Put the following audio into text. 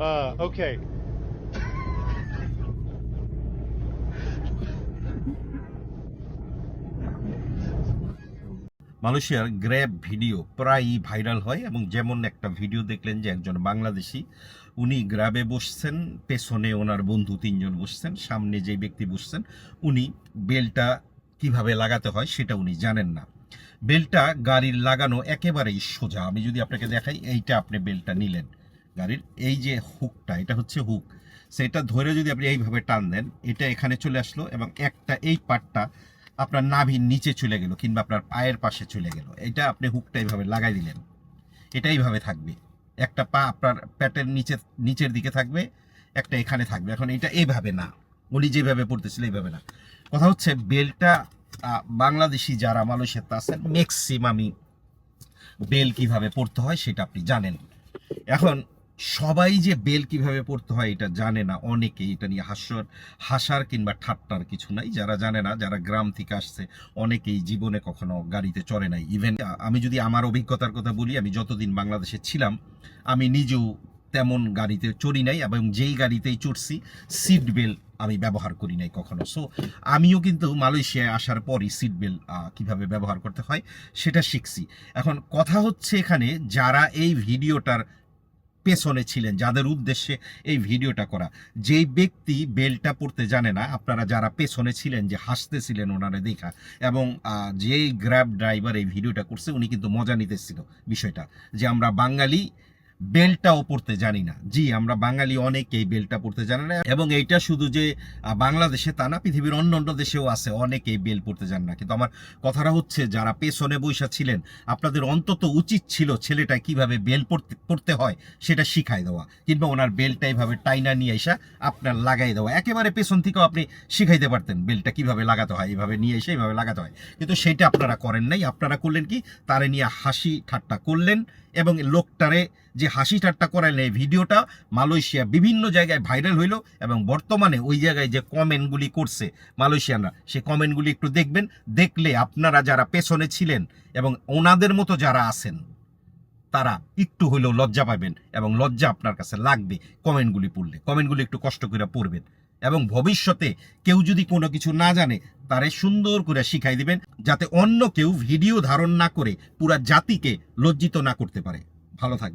Uh, okay. মালয়েশিয়ার Grab video প্রায়ই viral হয় এবং যেমন একটা ভিডিও দেখলেন যে একজন বাংলাদেশি উনি গ্র্যাবে বসছেন পেছনে ওনার বন্ধু তিনজন বসছেন সামনে যে ব্যক্তি বসছেন উনি বেলটা কীভাবে লাগাতে হয় সেটা উনি জানেন না। বেলটা গাড়ির লাগানো একেবারেই সোজা। আমি যদি আপনাকে দেখাই এইটা আপনি বেলটা নিলেন। গাড়ির, এই যে হুকটা এটা হচ্ছে হুক সেটা ধরে যদি আপনি এইভাবে টান দেন, এটা এখানে চলে আসলো এবং একটা এই পার্টটা আপনার নাভির নিচে চলে গেল কিংবা আপনার পায়ের পাশে চলে গেল। এটা আপনি হুকটা এইভাবে লাগাই দিলেন। এটা এইভাবে থাকবে। একটা পা আপনার প্যাটের নিচে, নিচের দিকে থাকবে, একটা এখানে থাকবে। এখন এটা এইভাবে না। উনি যেভাবে পড়তেছিল এইভাবে না। কথা হচ্ছে বেলটা বাংলাদেশি যারা মালয়েশিয়াতে আছেন ম্যাক্সিমামই বেল কীভাবে পড়তে হয় সেটা আপনি জানেন। এখন সবাই যে বেল কীভাবে পড়তে হয় এটা জানে না, অনেকেই এটা নিয়ে হাস্যর, হাসার কিংবা ঠাট্টার কিছু নাই, যারা জানে না, যারা গ্রাম থেকে আসছে, অনেকেই জীবনে কখনো গাড়িতে চড়ে নাই। ইভেন আমি যদি আমার অভিজ্ঞতার কথা বলি, আমি যতদিন বাংলাদেশে ছিলাম, আমি নিজেও তেমন গাড়িতে চড়ি নাই এবং যেই গাড়িতেই চড়ছি সিট বেল্ট আমি ব্যবহার করি নাই কখনো। সো আমিও কিন্তু মালয়েশিয়ায় আসার পরই সিট বেল্ট কীভাবে ব্যবহার করতে হয়, সেটা শিখছি। এখন কথা হচ্ছে এখানে, যারা এই ভিডিওটার পেছনে ছিলেন, যাদের উদ্দেশ্যে এই ভিডিওটা করা। যেই ব্যক্তি বেলটা পড়তে জানে না, আপনারা যারা পেছনে ছিলেন, যে হাসতেছিলেন ওনারা দেখা, এবং যেই গ্র্যাব ড্রাইভার এই ভিডিওটা করছে, উনি কিন্তু মজা নিতেছিল বিষয়টা। যে আমরা বাঙালি বেলটাও পড়তে জানি না। জি, আমরা বাঙালি অনেকেই বেলটা পড়তে জানে না এবং এইটা শুধু যে বাংলাদেশে তা না, পৃথিবীর অন্য অন্য দেশেও আছে, অনেকেই বেল পড়তে জানে না। কিন্তু আমার কথাটা হচ্ছে, যারা পেছনে বৈশা ছিলেন, আপনাদের অন্তত উচিত ছিল ছেলেটা কীভাবে বেল পড়তে পড়তে হয় সেটা শিখাই দেওয়া, কিংবা ওনার বেলটা এইভাবে টাইনা নিয়ে এসে আপনার লাগাই দেওয়া। একেবারে পেছন থেকেও আপনি শিখাইতে পারতেন বেলটা কীভাবে লাগাতে হয়, এইভাবে নিয়ে এসে এইভাবে লাগাতে হয়। কিন্তু সেটা আপনারা করেন নাই। আপনারা করলেন কি? তারে নিয়ে হাসি ঠাট্টা করলেন এবং লোকটারে যে হাসি ঠাট্টা করাইলেন এই ভিডিওটা, মালয়েশিয়া বিভিন্ন জায়গায় ভাইরাল হইল এবং বর্তমানে ওই জায়গায় যে কমেন্টগুলি করছে মালয়েশিয়ানরা, সে কমেন্টগুলি একটু দেখবেন, দেখলে আপনারা যারা পেছনে ছিলেন এবং ওনাদের মতো যারা আছেন, তারা একটু হলেও লজ্জা পাবেন এবং লজ্জা আপনার কাছে লাগবে কমেন্টগুলি পড়লে। কমেন্টগুলি একটু কষ্ট করে পড়বেন। এবং ভবিষ্যতে কেউ যদি কোনো কিছু না জানে, তারে সুন্দর করে শিখাই দিবেন, যাতে অন্য কেউ ভিডিও ধারণ না করে পুরা জাতিকে লজ্জিত না করতে পারে। ভালো থাকবে